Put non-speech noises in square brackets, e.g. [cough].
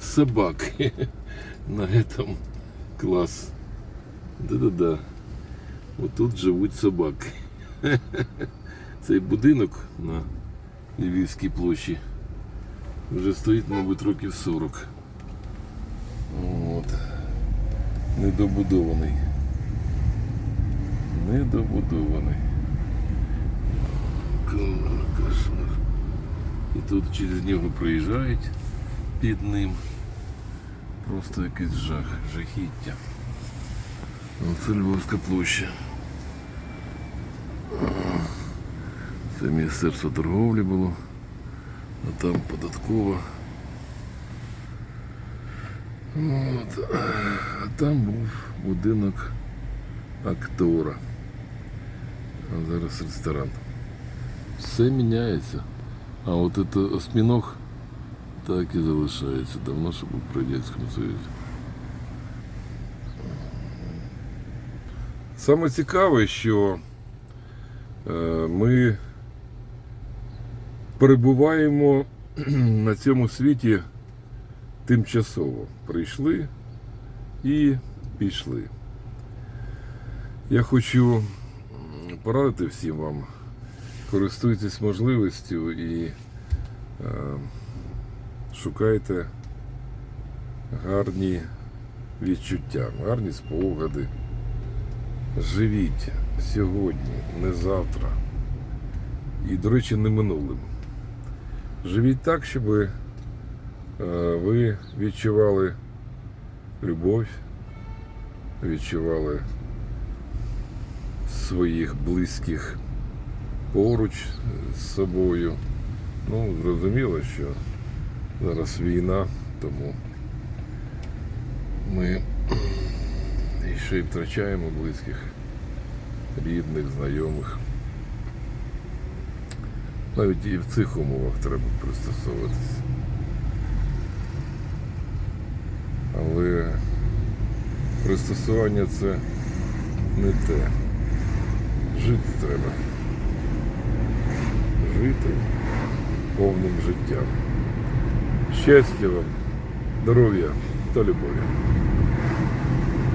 собак [laughs] на этом класс. Да-да-да. Вот тут живуть собаки. [laughs] Цей будинок на Львівській площі вже стоїть, мабуть, років 40. От. Недобудований. Недобудований. Кошмар. І тут через нього проїжджають під ним. Просто якийсь жах, жахіття. Це Львовська площа. Це Міністерство торговлі було, а там податкова. От. А там був будинок актора. А зараз ресторан. Все міняється. А от це осьміног так і залишається. Давно ще був при Радянському Союзі. Саме цікаве, що е, ми перебуваємо [clears throat] на цьому світі тимчасово. Прийшли і пішли. Я хочу порадити всім вам, користуйтесь можливістю і е, шукайте гарні відчуття, гарні спогади. Живіть сьогодні, не завтра. І, до речі, не минулим. Живіть так, щоб е, ви відчували любов, відчували своїх близьких поруч з собою. Ну, зрозуміло, що зараз війна, тому ми ще й втрачаємо близьких, рідних, знайомих. Навіть і в цих умовах треба пристосовуватися. Але пристосування це не те. Жити треба. Жити повним життям. Щастя вам, здоров'я та любові.